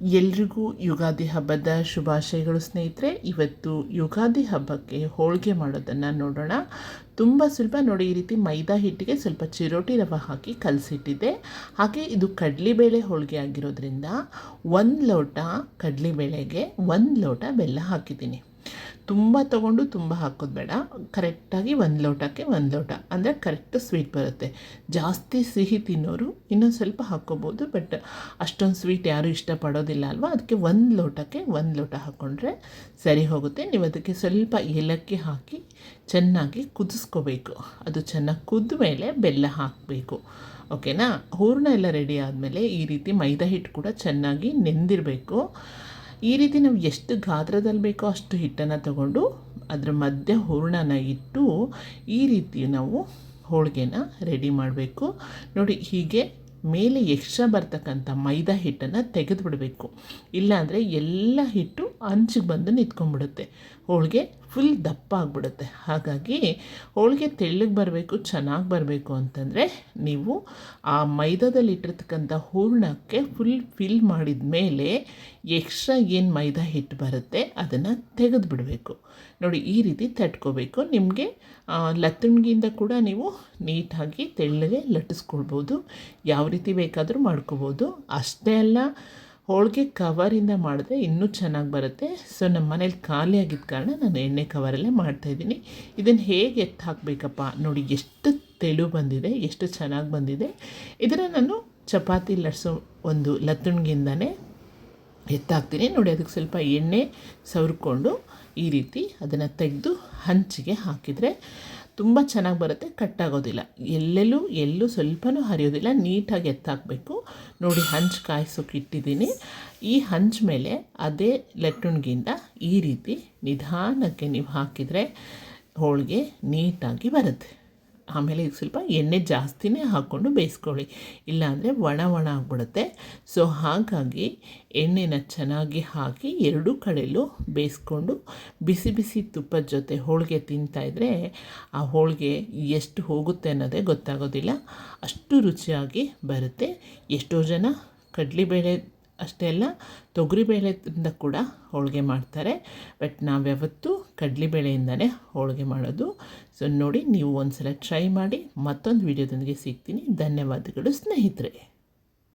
ಎಲ್ರಿಗೂ ಯುಗಾದಿ ಹಬ್ಬದ ಶುಭಾಶಯಗಳು ಸ್ನೇಹಿತರೆ. ಇವತ್ತು ಯುಗಾದಿ ಹಬ್ಬಕ್ಕೆ ಹೋಳಿಗೆ ಮಾಡೋದನ್ನು ನೋಡೋಣ. ತುಂಬ ಸ್ವಲ್ಪ ನೋಡಿ, ಈ ರೀತಿ ಮೈದಾ ಹಿಟ್ಟಿಗೆ ಸ್ವಲ್ಪ ಚಿರೋಟಿ ರವೆ ಹಾಕಿ ಕಲಸಿಟ್ಟಿದ್ದೆ. ಹಾಗೆ ಇದು ಕಡಲೆಬೇಳೆ ಹೋಳಿಗೆ ಆಗಿರೋದ್ರಿಂದ ಒಂದು ಲೋಟ ಕಡಲೆಬೇಳೆಗೆ ಒಂದು ಲೋಟ ಬೆಲ್ಲ ಹಾಕಿದ್ದೀನಿ. ತುಂಬ ತೊಗೊಂಡು ತುಂಬ ಹಾಕೋದು ಬೇಡ. ಕರೆಕ್ಟಾಗಿ ಒಂದು ಲೋಟಕ್ಕೆ ಒಂದು ಲೋಟ. ಅಂದರೆ ಕರೆಕ್ಟ್ ಸ್ವೀಟ್ ಬರುತ್ತೆ. ಜಾಸ್ತಿ ಸಿಹಿ ತಿನ್ನೋರು ಇನ್ನೊಂದು ಸ್ವಲ್ಪ ಹಾಕ್ಕೋಬೋದು ಬಟ್ ಅಷ್ಟೊಂದು ಸ್ವೀಟ್ ಯಾರೂ ಇಷ್ಟಪಡೋದಿಲ್ಲ ಅಲ್ವಾ? ಅದಕ್ಕೆ ಒಂದು ಲೋಟಕ್ಕೆ ಒಂದು ಲೋಟ ಹಾಕ್ಕೊಂಡ್ರೆ ಸರಿ ಹೋಗುತ್ತೆ. ನೀವು ಅದಕ್ಕೆ ಸ್ವಲ್ಪ ಏಲಕ್ಕಿ ಹಾಕಿ ಚೆನ್ನಾಗಿ ಕುದಿಸ್ಕೋಬೇಕು. ಅದು ಚೆನ್ನಾಗಿ ಕುದ್ದ ಮೇಲೆ ಬೆಲ್ಲ ಹಾಕಬೇಕು. ಓಕೆನಾ? ಹೂರ್ಣ ಎಲ್ಲ ರೆಡಿ ಆದಮೇಲೆ ಈ ರೀತಿ ಮೈದಾ ಹಿಟ್ಟು ಕೂಡ ಚೆನ್ನಾಗಿ ನೆಂದಿರಬೇಕು. ಈ ರೀತಿ ನಾವು ಎಷ್ಟು ಗಾತ್ರದಲ್ಲಿ ಬೇಕೋ ಅಷ್ಟು ಹಿಟ್ಟನ್ನು ತಗೊಂಡು ಅದರ ಮಧ್ಯೆ ಹೂರ್ಣನ ಇಟ್ಟು ಈ ರೀತಿ ನಾವು ಹೋಳಿಗೆನ ರೆಡಿ ಮಾಡಬೇಕು. ನೋಡಿ, ಹೀಗೆ ಮೇಲೆ ಎಕ್ಸ್ಟ್ರಾ ಬರ್ತಕ್ಕಂಥ ಮೈದಾ ಹಿಟ್ಟನ್ನು ತೆಗೆದು ಬಿಡಬೇಕು ಇಲ್ಲಾಂದರೆ ಎಲ್ಲ ಹಿಟ್ಟು ಅಂಚಿಗೆ ಬಂದು ನಿಂತ್ಕೊಂಡ್ಬಿಡುತ್ತೆ. ಹೋಳಿಗೆ ಫುಲ್ ದಪ್ಪ ಆಗಿಬಿಡುತ್ತೆ. ಹಾಗಾಗಿ ಹೋಳಿಗೆ ತೆಳ್ಳಗೆ ಬರಬೇಕು, ಚೆನ್ನಾಗಿ ಬರಬೇಕು ಅಂತಂದರೆ ನೀವು ಆ ಮೈದಾದಲ್ಲಿ ಇಟ್ಟಿರ್ತಕ್ಕಂಥ ಹೂರಣಕ್ಕೆ ಫುಲ್ ಫಿಲ್ ಮಾಡಿದ ಮೇಲೆ ಎಕ್ಸ್ಟ್ರಾ ಏನು ಮೈದಾ ಹಿಟ್ಟು ಬರುತ್ತೆ ಅದನ್ನು ತೆಗೆದು ಬಿಡಬೇಕು. ನೋಡಿ, ಈ ರೀತಿ ತಟ್ಕೋಬೇಕು. ನಿಮಗೆ ಲತ್ತುಣ್ಗಿಯಿಂದ ಕೂಡ ನೀವು ನೀಟಾಗಿ ತೆಳ್ಳಗೆ ಲಟ್ಟಿಸ್ಕೊಳ್ಬೋದು. ಯಾವ ರೀತಿ ಬೇಕಾದರೂ ಮಾಡ್ಕೋಬೋದು. ಅಷ್ಟೇ ಅಲ್ಲ ಹೋಳಿಗೆ ಕವರಿಂದ ಮಾಡಿದ್ರೆ ಇನ್ನೂ ಚೆನ್ನಾಗಿ ಬರುತ್ತೆ. ಸೊ ನಮ್ಮ ಮನೇಲಿ ಖಾಲಿ ಆಗಿದ್ದ ಕಾರಣ ನಾನು ಎಣ್ಣೆ ಕವರಲ್ಲೇ ಮಾಡ್ತಾಯಿದ್ದೀನಿ ಇದನ್ನು ಹೇಗೆ ಎತ್ತು ಹಾಕಬೇಕಪ್ಪ ನೋಡಿ, ಎಷ್ಟು ತೆಳು ಬಂದಿದೆ, ಎಷ್ಟು ಚೆನ್ನಾಗಿ ಬಂದಿದೆ. ಇದನ್ನು ನಾನು ಚಪಾತಿ ಲಟ್ಸೋ ಒಂದು ಲತ್ತುಣ್ಗಿಂದನೇ ಎತ್ತಾಕ್ತೀನಿ ನೋಡಿ, ಅದಕ್ಕೆ ಸ್ವಲ್ಪ ಎಣ್ಣೆ ಸವರ್ಕೊಂಡು ಈ ರೀತಿ ಅದನ್ನು ತೆಗೆದು ಹಂಚಿಗೆ ಹಾಕಿದರೆ ತುಂಬ ಚೆನ್ನಾಗಿ ಬರುತ್ತೆ ಕಟ್ಟಾಗೋದಿಲ್ಲ ಎಲ್ಲೆಲ್ಲೂ, ಎಲ್ಲೂ ಸ್ವಲ್ಪನೂ ಹರಿಯೋದಿಲ್ಲ, ನೀಟಾಗಿ ಎತ್ತಾಕಬೇಕು. ನೋಡಿ, ಹಂಚು ಕಾಯಿಸೋಕೆ ಇಟ್ಟಿದ್ದೀನಿ. ಈ ಹಂಚು ಮೇಲೆ ಅದೇ ಲೆಟ್ಟುಣ್ಗಿಂದ ಈ ರೀತಿ ನಿಧಾನಕ್ಕೆ ನೀವು ಹಾಕಿದರೆ ಹೋಳಿಗೆ ನೀಟಾಗಿ ಬರುತ್ತೆ. ಆಮೇಲೆ ಇದು ಸ್ವಲ್ಪ ಎಣ್ಣೆ ಜಾಸ್ತಿನೇ ಹಾಕ್ಕೊಂಡು ಬೇಯಿಸ್ಕೊಳ್ಳಿ. ಇಲ್ಲಾಂದರೆ ಒಣ ಒಣ ಆಗಿಬಿಡುತ್ತೆ. ಸೊ ಹಾಗಾಗಿ ಎಣ್ಣೆನ ಚೆನ್ನಾಗಿ ಹಾಕಿ ಎರಡೂ ಕಡೆಯಲ್ಲೂ ಬೇಯಿಸ್ಕೊಂಡು ಬಿಸಿ ಬಿಸಿ ತುಪ್ಪದ ಜೊತೆ ಹೋಳಿಗೆ ತಿಂತಾಯಿದ್ರೆ ಆ ಹೋಳಿಗೆ ಎಷ್ಟು ಹೋಗುತ್ತೆ ಅನ್ನೋದೇ ಗೊತ್ತಾಗೋದಿಲ್ಲ. ಅಷ್ಟು ರುಚಿಯಾಗಿ ಬರುತ್ತೆ. ಎಷ್ಟೋ ಜನ ಕಡಲೆಬೇಳೆ ಅಷ್ಟೇ ಅಲ್ಲ ತೊಗರಿಬೇಳೆಯಿಂದ ಕೂಡ ಹೋಳಿಗೆ ಮಾಡ್ತಾರೆ. ಬಟ್ ನಾವು ಯಾವತ್ತೂ ಕಡಲೆಬೇಳೆಯಿಂದನೇ ಹೋಳಿಗೆ ಮಾಡೋದು. ಸೊ ನೋಡಿ ನೀವು ಒಂದು ಸಲ ಟ್ರೈ ಮಾಡಿ ಮತ್ತೊಂದು ವೀಡಿಯೋದೊಂದಿಗೆ ಸಿಗ್ತೀನಿ. ಧನ್ಯವಾದಗಳು ಸ್ನೇಹಿತರೆ.